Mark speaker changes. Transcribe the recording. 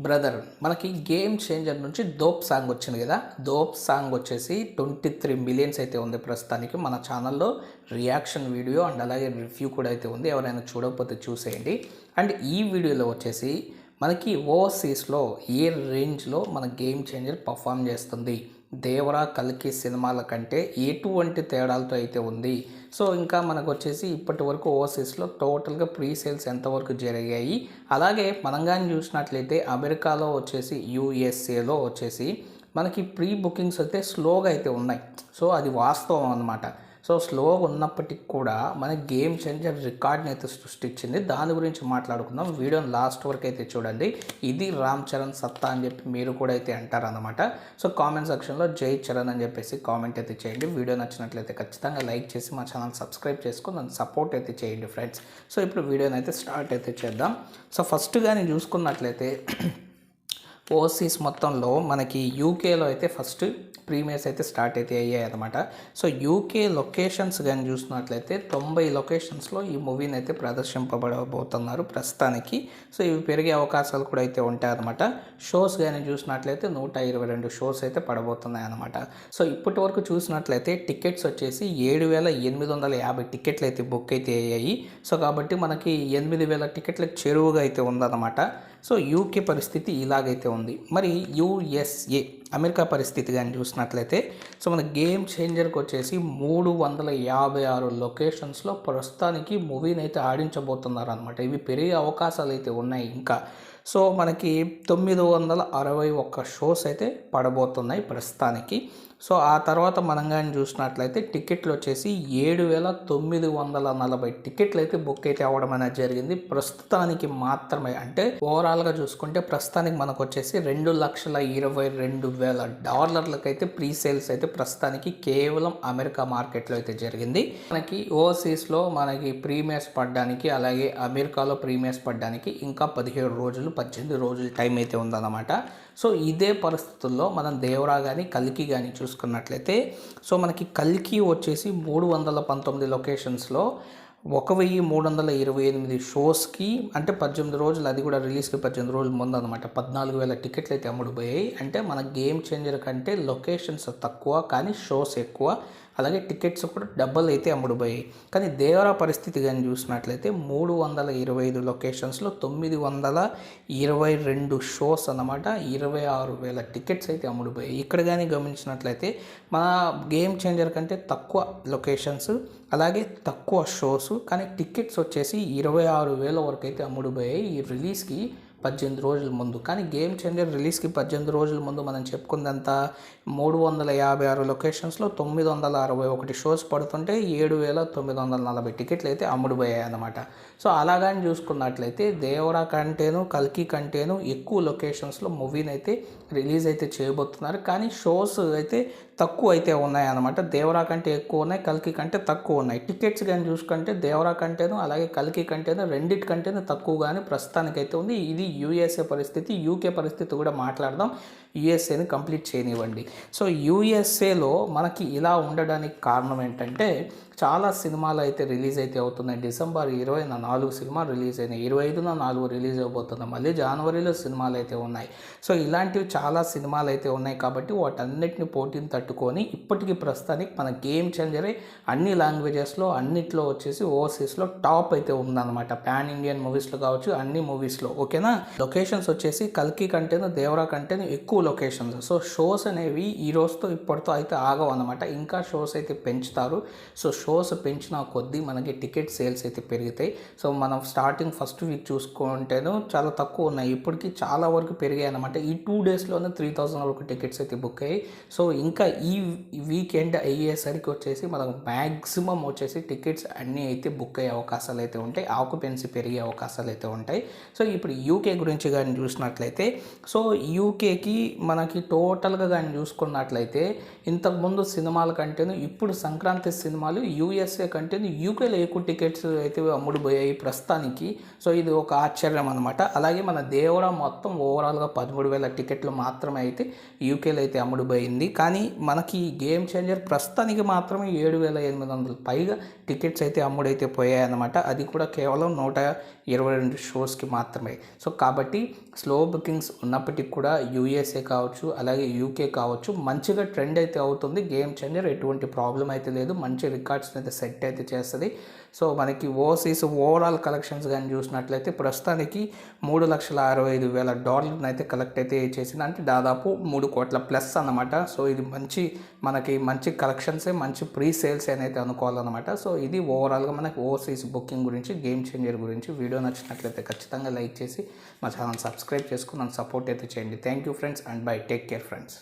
Speaker 1: Brother మనకి game changer నుంచి Dhop song వచ్చింది కదా? దోప్ సాంగ్ వచ్చేసి ట్వంటీ త్రీ మిలియన్స్ అయితే ఉంది ప్రస్తుతానికి మన ఛానల్లో. రియాక్షన్ వీడియో అండ్ అలాగే రివ్యూ కూడా అయితే ఉంది. ఎవరైనా చూడకపోతే చూసేయండి. అండ్ ఈ వీడియోలో వచ్చేసి మనకి ఓవర్సీస్లో ఏ రేంజ్లో మన గేమ్ చేంజర్ పర్ఫామ్ చేస్తుంది? దేవరా కల్కి సినిమాల కంటే ఎటువంటి తేడాలతో అయితే ఉంది? సో ఇంకా మనకు వచ్చేసి ఇప్పటి వరకు ఓవర్సీస్లో టోటల్గా ప్రీ సేల్స్ ఎంతవరకు జరిగాయి? అలాగే మనం కానీ చూసినట్లయితే అమెరికాలో వచ్చేసి యూఎస్ఏలో వచ్చేసి మనకి ప్రీ బుకింగ్స్ అయితే స్లోగా అయితే ఉన్నాయి. సో అది వాస్తవం అనమాట సో స్లోగా ఉన్నప్పటికీ కూడా మన గేమ్ చేంజర్ రికార్డ్ని అయితే సృష్టించింది. దాని గురించి మాట్లాడుకుందాం. వీడియోని లాస్ట్ వరకు అయితే చూడండి. ఇది రామ్ చరణ్ సత్తా అని చెప్పి మీరు కూడా అయితే అంటారనమాట సో కామెంట్ సెక్షన్లో జై చరణ్ అని చెప్పేసి కామెంట్ అయితే చేయండి. వీడియో నచ్చినట్లయితే ఖచ్చితంగా లైక్ చేసి మా ఛానల్ సబ్స్క్రైబ్ చేసుకుని నన్ను సపోర్ట్ అయితే చేయండి ఫ్రెండ్స్. సో ఇప్పుడు వీడియోని అయితే స్టార్ట్ అయితే చేద్దాం. సో ఫస్ట్ కానీ చూసుకున్నట్లయితే ఓవర్సీస్ మొత్తంలో మనకి యూకేలో అయితే ఫస్ట్ ప్రీమియర్స్ అయితే స్టార్ట్ అయితే అయ్యాయి అనమాట సో యూకే లొకేషన్స్ కానీ చూసినట్లయితే తొంభై లొకేషన్స్లో ఈ మూవీని అయితే ప్రదర్శింపబడబోతున్నారు ప్రస్తుతానికి. సో ఇవి పెరిగే అవకాశాలు కూడా అయితే ఉంటాయి అనమాట షోస్ కానీ చూసినట్లయితే నూట ఇరవై రెండు షోస్ అయితే పడబోతున్నాయి అనమాట సో ఇప్పటి వరకు చూసినట్లయితే టికెట్స్ వచ్చేసి ఏడు వేల ఎనిమిది వందల యాభై టికెట్లు అయితే బుక్ అయితే అయ్యాయి. సో కాబట్టి మనకి ఎనిమిది వేల టికెట్లకు చెరువుగా అయితే ఉందన్నమాట. సో యూకే పరిస్థితి ఇలాగైతే ఉంది. మరి యూఎస్ఏ అమెరికా పరిస్థితి కానీ చూసినట్లయితే సో మన గేమ్ చేంజర్కి వచ్చేసి మూడు వందల యాభై ఆరు లొకేషన్స్లో ప్రస్తుతానికి మూవీని అయితే ఆడించబోతున్నారు అనమాట ఇవి పెరిగే అవకాశాలు అయితే ఉన్నాయి ఇంకా. సో మనకి తొమ్మిది వందల అరవై ఒక్క షోస్ అయితే పడబోతున్నాయి ప్రస్తుతానికి. సో ఆ తర్వాత మనం కానీ చూసినట్లయితే టికెట్లు వచ్చేసి ఏడు వేల తొమ్మిది వందల నలభై టికెట్లు అయితే బుక్ అయితే అవ్వడం అనేది జరిగింది. ప్రస్తుతానికి మాత్రమే అంటే ఓవరాల్గా చూసుకుంటే ప్రస్తుతానికి మనకు వచ్చేసి రెండు లక్షల ఇరవై రెండు వేల డాలర్లకైతే ప్రీ సేల్స్ అయితే ప్రస్తుతానికి కేవలం అమెరికా మార్కెట్లో అయితే జరిగింది. మనకి ఓవర్సీస్లో మనకి ప్రీమియర్స్ పడడానికి అలాగే అమెరికాలో ప్రీమియర్స్ పడడానికి ఇంకా పదిహేడు రోజులు పద్దెనిమిది రోజులు టైం అయితే ఉందన్నమాట. సో ఇదే పరిస్థితుల్లో మనం దేవరా కానీ కల్కి కానీ చూసుకున్నట్లయితే సో మనకి కల్కి వచ్చేసి మూడు వందల పంతొమ్మిది లొకేషన్స్లో ఒక వెయ్యి మూడు వందల ఇరవై ఎనిమిది షోస్కి అంటే పద్దెనిమిది రోజులు అది కూడా రిలీజ్కి పద్దెనిమిది రోజులు ముందు అనమాట పద్నాలుగు వేల టికెట్లు అయితే అమ్ముడుపోయాయి. అంటే మన గేమ్ చేంజర్ కంటే లొకేషన్స్ తక్కువ కానీ షోస్ ఎక్కువ. అలాగే టికెట్స్ కూడా డబ్బులు అయితే అమ్ముడుపోయాయి. కానీ దేవరా పరిస్థితి కానీ చూసినట్లయితే మూడు వందల ఇరవై ఐదు లొకేషన్స్లో తొమ్మిది వందల ఇరవై రెండు షోస్ అన్నమాట ఇరవై ఆరు వేల టికెట్స్ అయితే అమ్ముడుపోయాయి. ఇక్కడ కానీ గమనించినట్లయితే మన గేమ్ చేంజర్ కంటే తక్కువ లొకేషన్స్ అలాగే తక్కువ షోస్ కానీ టికెట్స్ వచ్చేసి ఇరవై ఆరు వేల వరకు అయితే అమ్ముడుపోయాయి ఈ రిలీజ్కి పద్దెనిమిది రోజుల ముందు. కానీ గేమ్ చేంజర్ రిలీజ్కి పద్దెనిమిది రోజుల ముందు మనం చెప్పుకుందంతా మూడు వందల యాభై ఆరు లొకేషన్స్లో తొమ్మిది వందల అరవై ఒకటి షోస్ పడుతుంటే ఏడు వేల తొమ్మిది వందల నలభై టికెట్లు అయితే అమ్ముడుపోయాయి అన్నమాట. సో అలాగని చూసుకున్నట్లయితే దేవరా కంటేను కల్కి కంటేను ఎక్కువ లొకేషన్స్లో మూవీని అయితే రిలీజ్ అయితే చేయబోతున్నారు. కానీ షోస్ అయితే తక్కువ అయితే ఉన్నాయన్నమాట దేవరా కంటే ఎక్కువ ఉన్నాయి కల్కి కంటే తక్కువ ఉన్నాయి. టికెట్స్ కానీ చూసుకుంటే దేవరా కంటేను అలాగే కల్కి కంటేను రెండిటి కంటేను తక్కువ కానీ ప్రస్తుతానికైతే ఉంది. ఇది యూఎస్ఏ పరిస్థితి యూకే పరిస్థితి కూడా మాట్లాడదాం. యూఎస్ఏని కంప్లీట్ చేయనివ్వండి. సో యూఎస్ఏలో మనకి ఇలా ఉండడానికి కారణం ఏంటంటే చాలా సినిమాలు అయితే రిలీజ్ అయితే అవుతున్నాయి. డిసెంబర్ ఇరవైన నాలుగు సినిమా రిలీజ్ అయినాయి. ఇరవై ఐదున నాలుగు రిలీజ్ అయిపోతుంది మళ్ళీ జనవరిలో సినిమాలు అయితే ఉన్నాయి. సో ఇలాంటివి చాలా సినిమాలు అయితే ఉన్నాయి కాబట్టి వాటన్నిటిని పోటీని తట్టుకొని ఇప్పటికీ ప్రస్తుతానికి మన గేమ్ చేంజరే అన్ని లాంగ్వేజెస్లో అన్నిట్లో వచ్చేసి ఓవర్సీస్లో టాప్ అయితే ఉందన్నమాట. పాన్ ఇండియన్ మూవీస్లో కావచ్చు అన్ని మూవీస్లో. ఓకేనా? లొకేషన్స్ వచ్చేసి కల్కి కంటేను దేవరా కంటేను ఎక్కువ లొకేషన్స్. సో షోస్ అనేవి ఈ రోజుతో ఇప్పటితో అయితే ఆగవు అనమాట ఇంకా షోస్ అయితే పెంచుతారు. సో షోస్ పెంచిన కొద్దీ మనకి టికెట్ సేల్స్ అయితే పెరుగుతాయి. సో మనం స్టార్టింగ్ ఫస్ట్ వీక్ చూసుకుంటేను చాలా తక్కువ ఉన్నాయి. ఇప్పటికీ చాలా వరకు పెరిగాయి అనమాట ఈ టూ డేస్లోనే త్రీ థౌసండ్ వరకు టికెట్స్ అయితే బుక్ అయ్యాయి. సో ఇంకా ఈ వీకెండ్ అయ్యేసరికి వచ్చేసి మనకు మ్యాక్సిమం వచ్చేసి టికెట్స్ అన్నీ అయితే బుక్ అయ్యే అవకాశాలు అయితే ఉంటాయి. ఆక్యుపెన్సీ పెరిగే అవకాశాలు అయితే ఉంటాయి. సో ఇప్పుడు యూకే గురించి కానీ చూసినట్లయితే సో యూకేకి మనకి టోటల్గా కానీ చూసుకున్నట్లయితే ఇంతకుముందు సినిమాల కంటేను ఇప్పుడు సంక్రాంతి సినిమాలు యూఎస్ఏ కంటే యూకేలో ఎక్కువ టికెట్స్ అయితే అమ్ముడుపోయాయి ప్రస్తుతానికి. సో ఇది ఒక ఆశ్చర్యం అనమాట అలాగే మన దేవర మొత్తం ఓవరాల్గా పదమూడు వేల టికెట్లు మాత్రమే అయితే యూకేలో అయితే అమ్ముడుపోయింది. కానీ మనకి గేమ్ చేంజర్ ప్రస్తుతానికి మాత్రమే ఏడు వేల ఎనిమిది వందల పైగా టికెట్స్ అయితే అమ్ముడైతే పోయాయి అనమాట అది కూడా కేవలం నూట ఇరవై రెండు షోస్కి మాత్రమే. సో కాబట్టి స్లో బుకింగ్స్ ఉన్నప్పటికీ కూడా యూఎస్ఏ కావచ్చు అలాగే యూకే కావచ్చు మంచిగా ట్రెండ్ అయితే అవుతుంది. గేమ్ చేంజర్ ఎటువంటి ప్రాబ్లం అయితే లేదు. మంచి రికార్డ్స్ అయితే సెట్ అయితే చేస్తుంది. సో మనకి ఓసీస్ ఓవరాల్ కలెక్షన్స్ కానీ చూసినట్లయితే ప్రస్తుతానికి మూడు లక్షల అరవై ఐదు వేల డాలర్ని అయితే కలెక్ట్ అయితే చేసింది. అంటే దాదాపు మూడు కోట్ల ప్లస్ అన్నమాట. సో ఇది మంచి మనకి మంచి కలెక్షన్సే మంచి ప్రీ సేల్స్ అయితే అనుకోవాలన్నమాట. సో ఇది ఓవరాల్గా మనకి ఓసీస్ బుకింగ్ గురించి గేమ్ చేంజర్ గురించి వీడియో నచ్చినట్లయితే ఖచ్చితంగా లైక్ చేసి మా ఛానల్ సబ్స్క్రైబ్ చేసుకుని నన్ను సపోర్ట్ అయితే చేయండి. Thank you friends and bye. Take care friends.